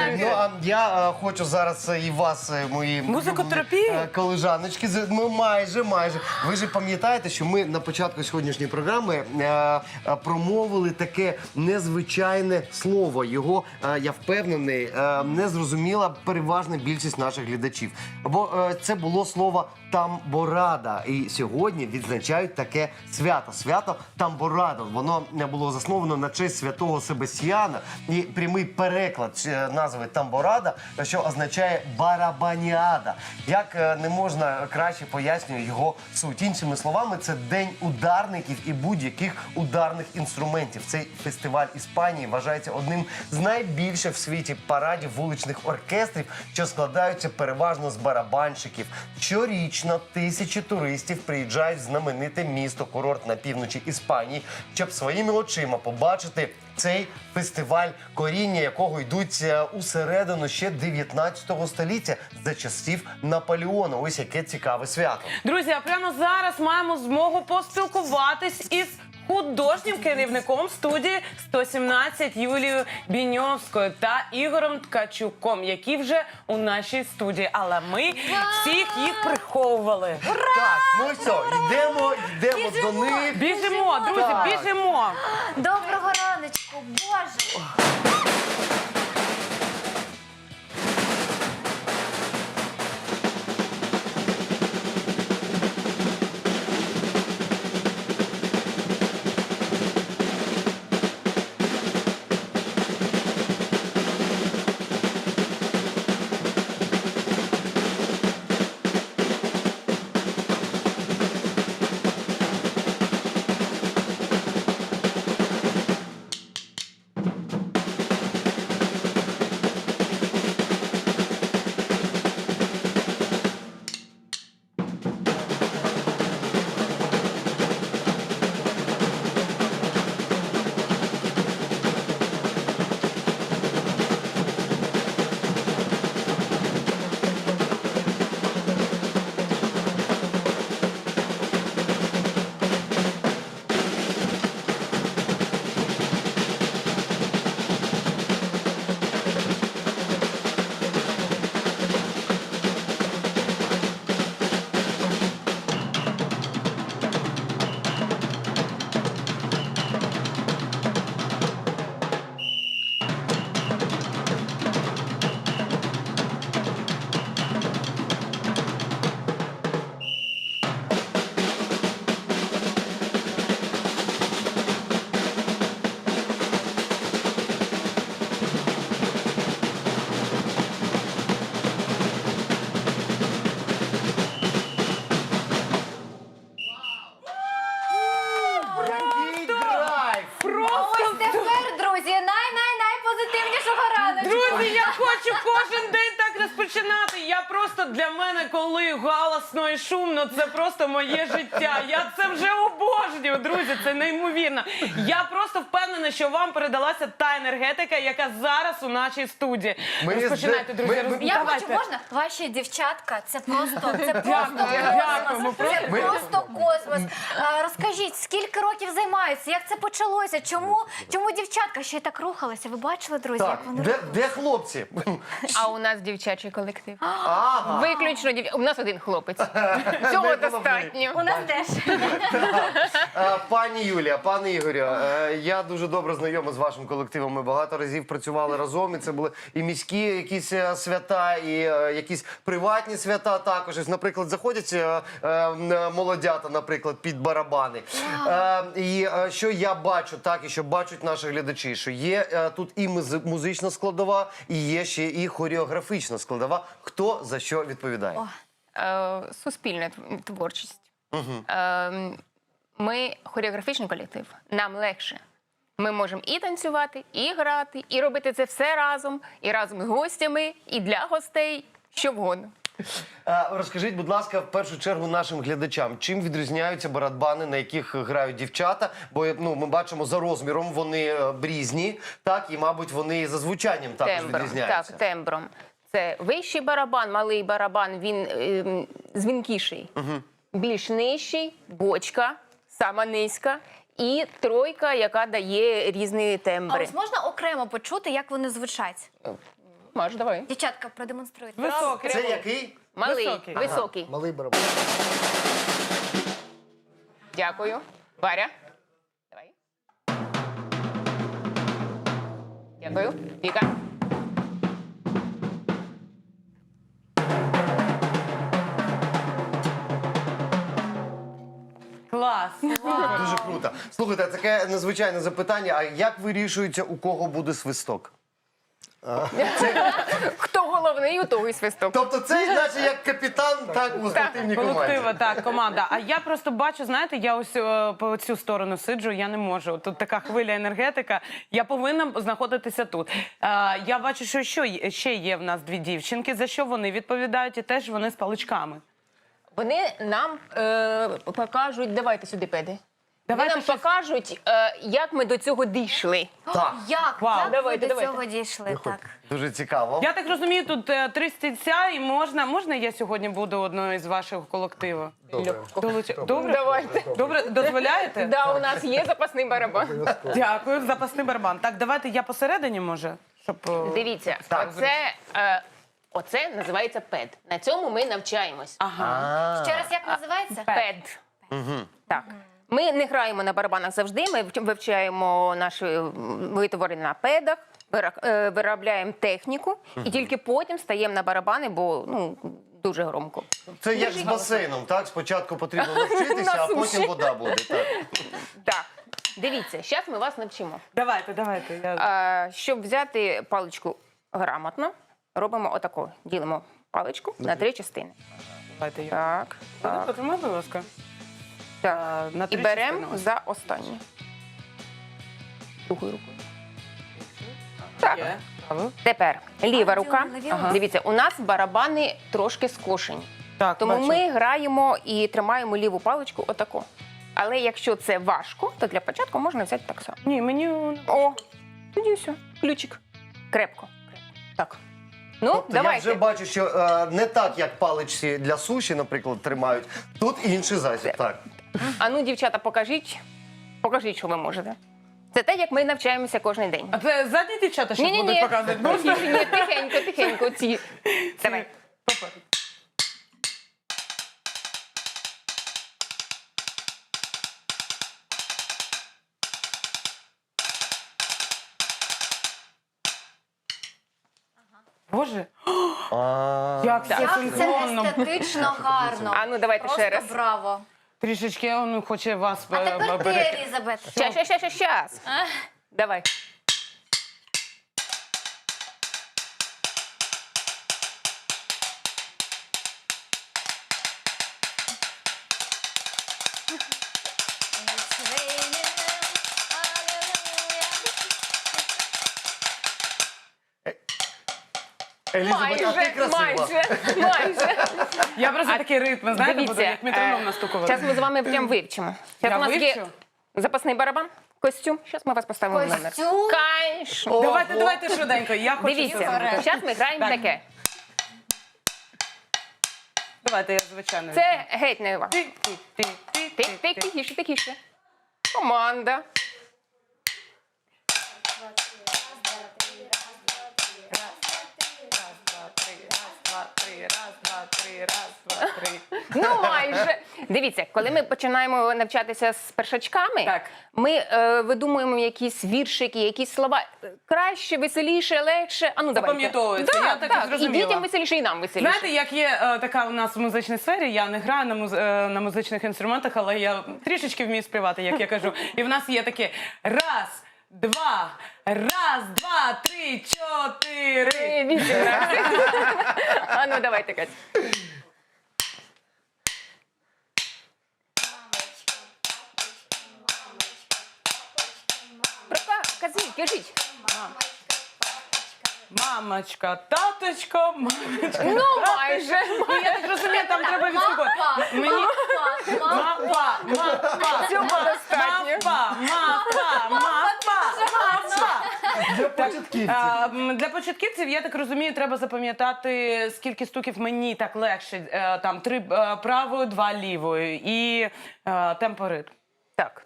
Ну а я е, хочу зараз е, і вас, е, мої Музикотерапію? е, колежаночки. з- Ну майже, майже. Ви ж пам'ятаєте, що ми на початку сьогоднішньої програми е, е, промовили таке незвичайне слово. Його е, я впевнений, е, не зрозуміла переважна більшість наших глядачів. Бо е, це було слово тамборада. І сьогодні відзначають таке свято. Свято тамборада. Воно не було засновано на честь святого Себастьяна. І прямий переклад е, назви тамборада, що означає барабаніада. Як е, не можна краще пояснює його суть. Іншими словами, це день ударників і будь-яких ударних інструментів. Цей фестиваль Іспанії вважається одним з найбільших в світі парадів вуличних оркестрів, що складаються переважно з барабанщиків. Щорічно тисячі туристів приїжджають в знамените місто курорт на півночі Іспанії, щоб своїми очима побачити цей фестиваль, коріння якого йдуть е, усередину ще 19 століття за часів Наполеона. Ось яке цікаве свято. Друзі, а прямо зараз маємо змогу поспілкуватись із художнім керівником студії 117 Юлією Біньовською та Ігорем Ткачуком, які вже у нашій студії. Але ми всіх їх приховували. Так, ну все, йдемо, йдемо до них. Біжимо, друзі, Так. біжимо. Доброго раночку, Боже! Який просто для мене, коли галасно і шумно, це просто моє життя. Я це вже обожнюю, друзі. Це неймовірно. Я просто впевнена, що вам передалася та енергетика, яка зараз у нашій студії. Ми Розпочинайте, з- друзі. ми- роз- ми- Я давайте. хочу, можна? Ваші дівчатка, це просто, це просто дякуємо, космос. Це Ми- просто космос. А, Розкажіть, скільки років займаються? Як це почалося? Чому, чому дівчатка ще й так рухалися? Ви бачили, друзі, Так, як вони де, рухалися? де хлопці? А у нас дівчачий колектив. Ага. Виключно дів... У нас один хлопець. Цього достатньо. У нас теж. Е, Пані Юлія, пане Ігорю, е, я дуже добре знайомий з вашим колективом. Ми багато разів працювали разом. І це були і міські якісь е, свята, і е, якісь приватні свята також. Ось, Наприклад, заходять е, е, м, молодята, наприклад, під барабани. Е, І е, що я бачу, так і що бачать наші глядачі, що є е, тут і музи- музична складова, і є ще і хореографічна складова. Хто за що відповідає? О. Е, Суспільна тв- творчість. Е, Ми хореографічний колектив. Нам легше. Ми можемо і танцювати, і грати, і робити це все разом, і разом з гостями, і для гостей, що вгодно. Е, Розкажіть, будь ласка, в першу чергу нашим глядачам, чим відрізняються барабани, на яких грають дівчата? Бо ну, ми бачимо за розміром вони е, різні, так і мабуть вони за звучанням також тембром. відрізняються. Так, тембром. Це вищий барабан, малий барабан, він ем, дзвінкіший. Більш нижчий, бочка, сама низька, і тройка, яка дає різні А ось можна окремо почути, як вони звучать? Маш, давай. Дівчатка, продемонструйте. Високий. Це який? Малий, Високий. високий. Малий барабан. Дякую. Варя. Давай. Дякую. Віка. Клас. Дуже круто. Слухайте, таке незвичайне запитання. А як вирішується, у кого буде свисток? Хто головний, у того і свисток. Тобто це наче як капітан, так у спортивній команді. Колектива, так, команда. А я просто бачу, знаєте, я ось е, по цю сторону сиджу, я не можу. Тут така хвиля енергетика. Я повинна знаходитися тут. Е, я бачу, що що є- ще є в нас дві дівчинки. За що вони відповідають? І теж вони з паличками. Вони нам е, покажуть, давайте сюди педи. Давайте Вони нам щось- покажуть, е, як ми до цього дійшли. Так, Як? Вау. Як Давайте, ви до давайте. цього дійшли? Так. дуже цікаво. Я так розумію, тут е, три стільця, і можна, можна я сьогодні буду одною з вашого колективу? Долуч- Добре? Давайте. Добре, дозволяєте? Да, у нас є запасний барабан. Дякую, запасний барабан. Так, давайте я посередині, може, щоб. е, Дивіться, Так. оце, е, оце називається пед. На цьому ми навчаємось. Ага. Ще раз як називається? Пед. Так. Ми не граємо на барабанах завжди. Ми вч- вивчаємо наші витвори на педах, е, виробляємо техніку і тільки потім стаємо на барабани, бо ну дуже громко. Це як з басейном, так? Спочатку потрібно навчитися, а потім вода буде. Так. Так. Дивіться, зараз ми вас навчимо. Давайте, давайте. Я... А, щоб взяти паличку грамотно, робимо отако. Ділимо паличку на три частини. Давайте я. Так, так, Потримай, будь ласка. так. на І три беремо частини. за останнє. Другою рукою. Так. Є. Тепер ліва А, рука. ліву? Дивіться, у нас барабани трошки скошені. Так, Тому бачу. ми граємо і тримаємо ліву паличку отако. Але якщо це важко, то для початку можна взяти так само. Ні, мені. О, тоді все. Ключик. Крепко. Так. Ну, Тобто я вже бачу, що е, не так, як паличці для суші, наприклад, тримають. Тут інший засіб. Так. А ну, дівчата, покажіть. Покажіть, що ви можете. Це те, як ми навчаємося кожен день. А це задні дівчата, що будуть показувати? Ні, ні, тихенько, тихенько. Ці. Давай. Боже, як все Як це синхронно. естетично гарно. А ну, давайте ще раз. браво. Трішечки ну, хоче вас А е, тепер ти, берегти. Елізабет. Щас, щас, щас, щас, щас. Давай. Елізабет, а ти Майже, красива. майже, майже. Я просто такий ритм, знаєте, буду Дивіться, як метроном е, настукувати. зараз ми з вами прям вивчимо. Я Зараз у нас є вивчу? запасний барабан, костюм. Зараз ми вас поставимо в номер. Костюм? Конечно. Давайте, давайте швиденько. Я хочу Дивіться, зараз ми граємо Так. таке. Давайте я звичайно. Це геть не важко. Тик, тик, тик, тик, Тик, тик, тихіше, тихіше. Команда. Раз, два, три, раз, два, три. Ну, майже. Дивіться, коли ми починаємо навчатися з першачками, Так. ми е, видумуємо якісь віршики, якісь слова. Краще, веселіше, легше. А ну давайте. Запам'ятовується, Да, я так і. І зрозуміла. дітям веселіше, і нам веселіше. Знаєте, як є е, така у нас в музичній сфері, я не граю на, муз, е, на музичних інструментах, але я трішечки вмію співати, як я кажу. І в нас є таке раз, два, раз, два, три, чотири. Е, Вісім разів. А ну давайте, Кать. Рука, Казі, кажіть. Мамочка, таточко, мамочка. Ну, майже. Ну, я так розумію, там треба відступати. Мені Мапа, мапа. мапа, Початківців. А, м, Для початківців, я так розумію, треба запам'ятати, скільки стуків мені так легше. Е, Там три е, правою, два лівою і е, темпоритм. Так.